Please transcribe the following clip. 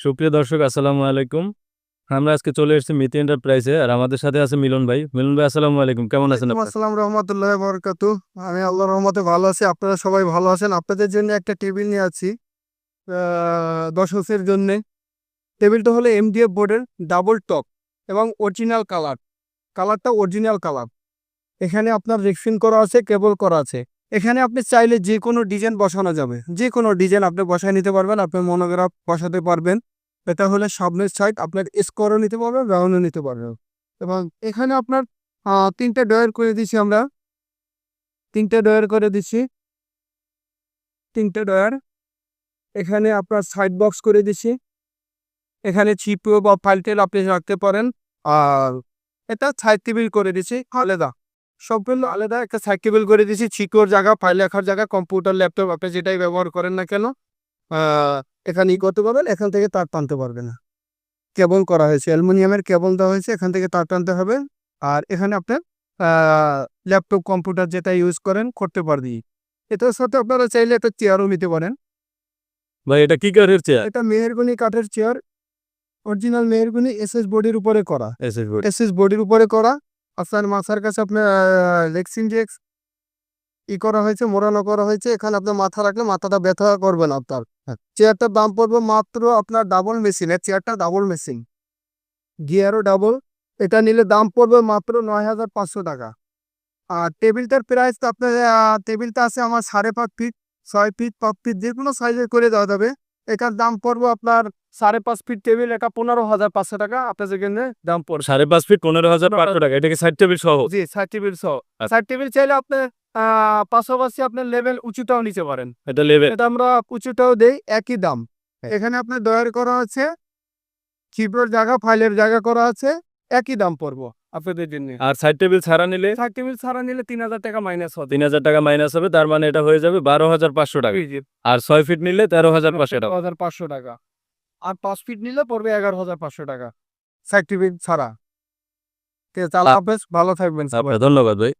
সুপ্রিয় দর্শক আসসালামু আলাইকুম। আমরা আজকে চলে এসেছি মিতি এন্টারপ্রাইজে আর আমাদের সাথে আছে মিলন ভাই। মিলন ভাই আসসালামু আলাইকুম। কেমন আছেন? আসসালাম রহমতুল্লাহ বরকাতু। আমি আল্লাহর রহমতে ভালো আছি। আপনারা সবাই ভালো আছেন? আপনাদের জন্য একটা টেবিল নিয়ে আছি আহ, দর্শকদের জন্য। টেবিলটা হলো এমডিএফ বোর্ডের ডাবল টপ এবং অরিজিনাল কালার। কালারটা অরিজিনাল কালার। এখানে আপনার রেক্সিন করা আছে কেবল করা আছে। এখানে আপনি চাইলে যে কোনো ডিজাইন বসানো যাবে। যে কোনো ডিজাইন আপনি বসায় নিতে পারবেন আপনি মনোগ্রাফ বসাতে পারবেন। এটা হলে সামনের সাইড আপনার স্কোরও নিতে পারবেন রাউন্ডও নিতে পারবেন এবং এখানে আপনার তিনটে ডয়ার করে দিছি আমরা। তিনটে ডয়ার করে দিছি। তিনটে ডয়ার এখানে আপনার সাইড বক্স করে দিছি। এখানে চিপিও বা ফাইলটেল আপনি রাখতে পারেন। আর এটা সাইড টেবিল করে দিছি, আলাদা। সবগুলো আলাদা একটা সাইড টেবিল করে দিছি চিকোর জায়গা ফাইল রাখার জায়গা কম্পিউটার ল্যাপটপ আপনি যেটাই ব্যবহার করেন না কেন। এখানে ই করতে পারবেন এখান থেকে তার টানতে পারবেন না। কেবল করা হয়েছে অ্যালুমিনিয়ামের কেবল দেওয়া হয়েছে এখান থেকে তার টানতে হবে। আর এখানে আপনার ল্যাপটপ কম্পিউটার যেটা ইউজ করেন করতে পারবি এটার সাথে আপনারা চাইলে একটা চেয়ারও নিতে পারেন। ভাই এটা কি কাঠের চেয়ার এটা মেহেরগুনি কাঠের চেয়ার অরিজিনাল মেহেরগুনি এসএস বডির উপরে করা। এসএস বডির উপরে করা। আপনার মাথার কাছে আপনার লেক্সিন জেক্স ই করা হয়েছে মোড়ানো করা হয়েছে এখানে আপনার মাথা রাখলে মাথাটা ব্যথা করবে না আপনার। চেয়ারটার দাম পড়বে মাত্র আপনার ডাবল মেশিনের চেয়ারটা ডাবল মেশিন গিয়ারও ডাবল এটা নিলে দাম পড়বে মাত্র নয় হাজার পাঁচশো টাকা। আর টেবিলটার প্রাইস তো আপনার টেবিলটা আছে আমার সাড়ে পাঁচ ফিট ছয় ফিট পাঁচ ফিট যে কোনো সাইজের করে দেওয়া যাবে। এটার দাম পড়বে আপনার সাড়ে পাঁচ ফিট টেবিল এটা পনেরো হাজার পাঁচশো টাকা আপনার যেখানে দাম পড়বে। সাড়ে পাঁচ ফিট পনেরো হাজার পাঁচশো টাকা এটা কি সাইড টেবিল সহ? জি সাইড টেবিল সহ। আচ্ছা। সাইড টেবিল চাইলে আপনি আহ, পাশাপাশি আপনার লেভেল উঁচুটাও নিতে পারেন। এটা লেভেল এটা আমরা উঁচুটাও দেই একই দাম। এখানে আপনার দয়ার করা আছে কিবোর্ড জায়গা ফাইলের জায়গা করা আছে একই দাম পড়ব আপনাদের জন্য। আর সাইড টেবিল ছাড়া নিলে? সাইড টেবিল ছাড়া নিলে তিন হাজার টাকা মাইনাস হবে। তিন হাজার টাকা মাইনাস হবে তার মানে এটা হয়ে যাবে বারো হাজার পাঁচশো টাকা। আর ছয় ফিট নিলে তেরো হাজার পাঁচশো টাকা। হাজার পাঁচশো টাকা। আর পাঁচ ফিট নিলে পড়বে এগারো হাজার পাঁচশো টাকা। সাইড টেবিল ছাড়া। ভালো থাকবেন ধন্যবাদ ভাই।